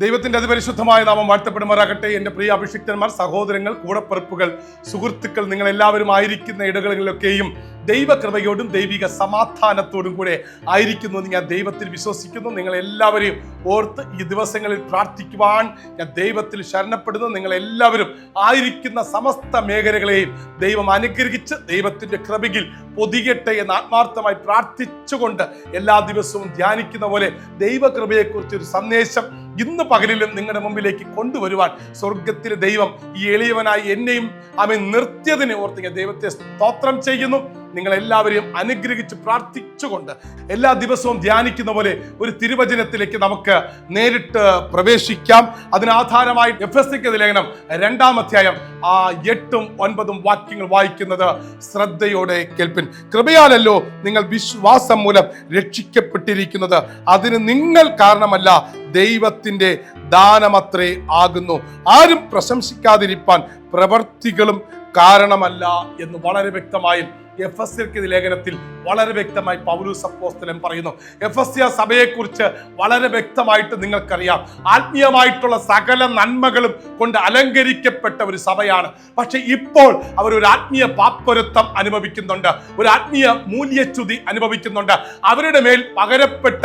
ദൈവത്തിന്റെ അതിപരിശുദ്ധമായ നാമം വാഴ്ത്തപ്പെടുമാറാകട്ടെ. എന്റെ പ്രിയ അഭിഷിക്തന്മാർ സഹോദരങ്ങൾ കൂടപ്പിറപ്പുകൾ സുഹൃത്തുക്കൾ നിങ്ങൾ എല്ലാവരും ആയിരിക്കുന്ന ഇടങ്ങളിലൊക്കെയും ദൈവകൃപയോടും ദൈവിക സമാധാനത്തോടും കൂടെ ആയിരിക്കുന്നു എന്ന് ഞാൻ ദൈവത്തിൽ വിശ്വസിക്കുന്നു. നിങ്ങൾ എല്ലാവരെയും ഓർത്ത് ഈ ദിവസങ്ങളിൽ പ്രാർത്ഥിക്കുവാൻ ഞാൻ ദൈവത്തിൽ ശരണപ്പെടുന്നു. നിങ്ങൾ എല്ലാവരും ആയിരിക്കുന്ന സമസ്ത മേഖലകളെയും ദൈവം അനുഗ്രഹിച്ച് ദൈവത്തിന്റെ കൃപയിൽ പൊതിയട്ടെ എന്ന് ആത്മാർത്ഥമായി പ്രാർത്ഥിച്ചുകൊണ്ട് എല്ലാ ദിവസവും ധ്യാനിക്കുന്ന പോലെ ദൈവകൃപയെക്കുറിച്ച് ഒരു സന്ദേശം ഇന്ന് പകലിലും നിങ്ങളുടെ മുമ്പിലേക്ക് കൊണ്ടുവരുവാൻ സ്വർഗത്തിലെ ദൈവം ഈ എളിയവനായി എന്നെയും അവൻ നിർത്തിയതിനെ ഓർത്ത് ഞാൻ ദൈവത്തെ സ്തോത്രം ചെയ്യുന്നു. നിങ്ങൾ എല്ലാവരെയും അനുഗ്രഹിച്ച് പ്രാർത്ഥിച്ചുകൊണ്ട് എല്ലാ ദിവസവും ധ്യാനിക്കുന്ന പോലെ ഒരു തിരുവചനത്തിലേക്ക് നമുക്ക് നേരിട്ട് പ്രവേശിക്കാം. അതിനാധാരമായി എഫ് എസ് സിക്ക് ലേഖനം രണ്ടാം അധ്യായം ആ എട്ടും ഒൻപതും വാക്യങ്ങൾ വായിക്കുന്നത് ശ്രദ്ധയോടെ കേൾപ്പിൻ. കൃപയാലല്ലോ നിങ്ങൾ വിശ്വാസം മൂലം രക്ഷിക്കപ്പെട്ടിരിക്കുന്നത്. അതിന് നിങ്ങൾ കാരണമല്ല ദൈവത്തിന്റെ ദാനമത്രേ ആകുന്നു. ആരും പ്രശംസിക്കാതിരിപ്പാൻ പ്രവർത്തികളും കാരണമല്ല എന്ന് വളരെ വ്യക്തമായും എഫ് എസ് ലേഖനത്തിൽ വളരെ വ്യക്തമായി പൗലൂസ് അപ്പോസ്തലൻ പറയുന്നു. എഫ് എസ് സഭയെക്കുറിച്ച് വളരെ വ്യക്തമായിട്ട് നിങ്ങൾക്കറിയാം. ആത്മീയമായിട്ടുള്ള സകല നന്മകളും കൊണ്ട് അലങ്കരിക്കപ്പെട്ട ഒരു സഭയാണ്. പക്ഷെ ഇപ്പോൾ അവർ ഒരു ആത്മീയ പാപ്പൊരുത്തം അനുഭവിക്കുന്നുണ്ട്. ഒരു ആത്മീയ മൂല്യച്യുതി അനുഭവിക്കുന്നുണ്ട്. അവരുടെ മേൽ പകരപ്പെട്ട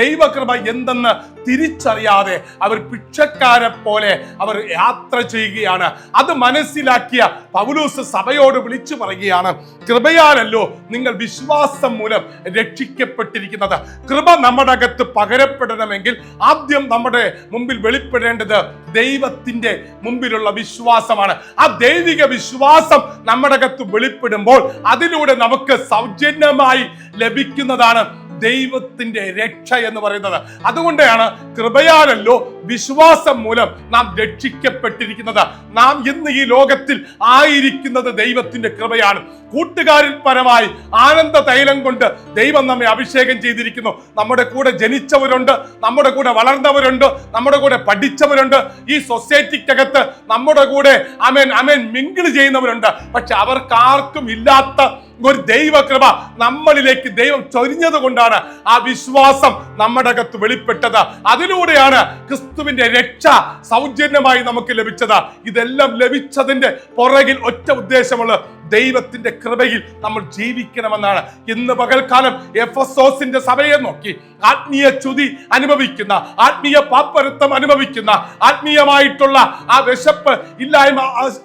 ദൈവകൃപ എന്തെന്ന് തിരിച്ചറിയാതെ അവർ ഭിക്ഷക്കാരെ പോലെ അവർ യാത്ര ചെയ്യുകയാണ്. അത് മനസ്സിലാക്കിയ പൗലൂസ് സഭയോട് വിളിച്ചു പറയുകയാണ് കൃപയാലല്ലോ നിങ്ങൾ വിശ്വാസം മൂലം രക്ഷിക്കപ്പെട്ടിരിക്കുന്നത്. കൃപ നമ്മുടെ അകത്ത് പകരപ്പെടണമെങ്കിൽ ആദ്യം നമ്മുടെ മുമ്പിൽ വെളിപ്പെടേണ്ടത് ദൈവത്തിന്റെ മുമ്പിലുള്ള വിശ്വാസമാണ്. ആ ദൈവിക വിശ്വാസം നമ്മുടെ അകത്ത് വെളിപ്പെടുമ്പോൾ അതിലൂടെ നമുക്ക് സൗജന്യമായി ലഭിക്കുന്നതാണ് ദൈവത്തിന്റെ രക്ഷ എന്ന് പറയുന്നത്. അതുകൊണ്ടാണ് കൃപയാലല്ലോ വിശ്വാസം മൂലം നാം രക്ഷിക്കപ്പെട്ടിരിക്കുന്നത്. നാം ഇന്ന് ഈ ലോകത്തിൽ ആയിരിക്കുന്നത് ദൈവത്തിന്റെ കൃപയാണ്. കൂട്ടുകാരിൽ പരമായി ആനന്ദ തൈലം കൊണ്ട് ദൈവം നമ്മെ അഭിഷേകം ചെയ്തിരിക്കുന്നു. നമ്മുടെ കൂടെ ജനിച്ചവരുണ്ട് നമ്മുടെ കൂടെ വളർന്നവരുണ്ട് നമ്മുടെ കൂടെ പഠിച്ചവരുണ്ട്. ഈ സൊസൈറ്റിക്കകത്ത് നമ്മുടെ കൂടെ അമേൻ അമേൻ മിങ്കിൾ ചെയ്യുന്നവരുണ്ട്. പക്ഷെ അവർക്കാർക്കും ഇല്ലാത്ത ഒരു ദൈവകൃപ നമ്മളിലേക്ക് ദൈവം ചൊരിഞ്ഞത് കൊണ്ടാണ് ആ വിശ്വാസം നമ്മുടെ അകത്ത് വെളിപ്പെട്ടത്. അതിലൂടെയാണ് ക്രിസ്തുവിന്റെ രക്ഷ സൗജന്യമായി നമുക്ക് ലഭിച്ചത്. ഇതെല്ലാം ലഭിച്ചതിന്റെ പുറകിൽ ഒറ്റ ഉദ്ദേശമുള്ള ദൈവത്തിന്റെ കൃപയിൽ നമ്മൾ ജീവിക്കണമെന്നാണ്. ഇന്ന് പകൽക്കാലം എഫ് എസ് ഓസിന്റെ സഭയെ നോക്കി ആത്മീയ ചുതി അനുഭവിക്കുന്ന ആത്മീയ പാപ്പരത്വം അനുഭവിക്കുന്ന ആത്മീയമായിട്ടുള്ള ആ വിശപ്പ് ഇല്ലായ്മ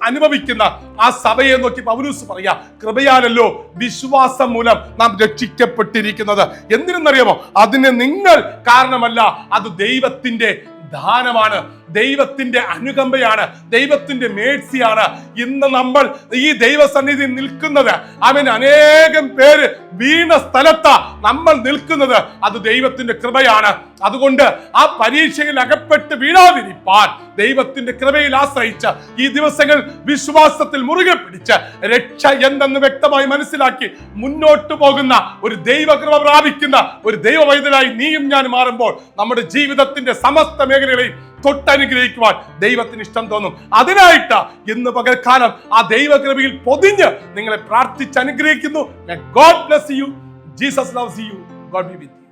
അനുഭവിക്കുന്ന ആ സഭയെ നോക്കി പൗലൂസ് പറയാ കൃപയാലല്ലോ വിശ്വാസം മൂലം നാം രക്ഷിക്കപ്പെട്ടിരിക്കുന്നത്. എന്തിനെന്നറിയാമോ? അതിന് നിങ്ങൾ കാരണമല്ല അത് ദൈവത്തിന്റെ ദാനമാണ്. ദൈവത്തിന്റെ അനുകമ്പയാണ്. ദൈവത്തിന്റെ മേഴ്സിയാണ്. ഇന്ന് നമ്മൾ ഈ ദൈവസന്നിധി നിൽക്കുന്നത്. അവൻ അനേകം പേര് വീണ സ്ഥലത്താ നമ്മൾ നിൽക്കുന്നത്. അത് ദൈവത്തിന്റെ കൃപയാണ്. അതുകൊണ്ട് ആ പരീക്ഷയിൽ അകപ്പെട്ട് വീഴാതിരിപ്പാൻ ദൈവത്തിന്റെ കൃപയിൽ ആശ്രയിച്ച് ഈ ദിവസങ്ങൾ വിശ്വാസത്തിൽ മുറുകെ പിടിച്ച് രക്ഷ എന്തെന്ന് വ്യക്തമായി മനസ്സിലാക്കി മുന്നോട്ട് പോകുന്ന ഒരു ദൈവകൃപ പ്രാപിക്കുന്ന ഒരു ദൈവവൈദ്യനായി നീയും ഞാൻ മാറുമ്പോൾ നമ്മുടെ ജീവിതത്തിന്റെ സമസ്ത മേഖലകളെയും തൊട്ടനുഗ്രഹിക്കുവാൻ ദൈവത്തിന് ഇഷ്ടം തോന്നും. അതിനായിട്ട് ഇന്ന് പകൽക്കാലം ആ ദൈവകൃപയിൽ പൊതിഞ്ഞ് നിങ്ങളെ പ്രാർത്ഥിച്ച് അനുഗ്രഹിക്കുന്നു. God bless you Jesus loves you God be with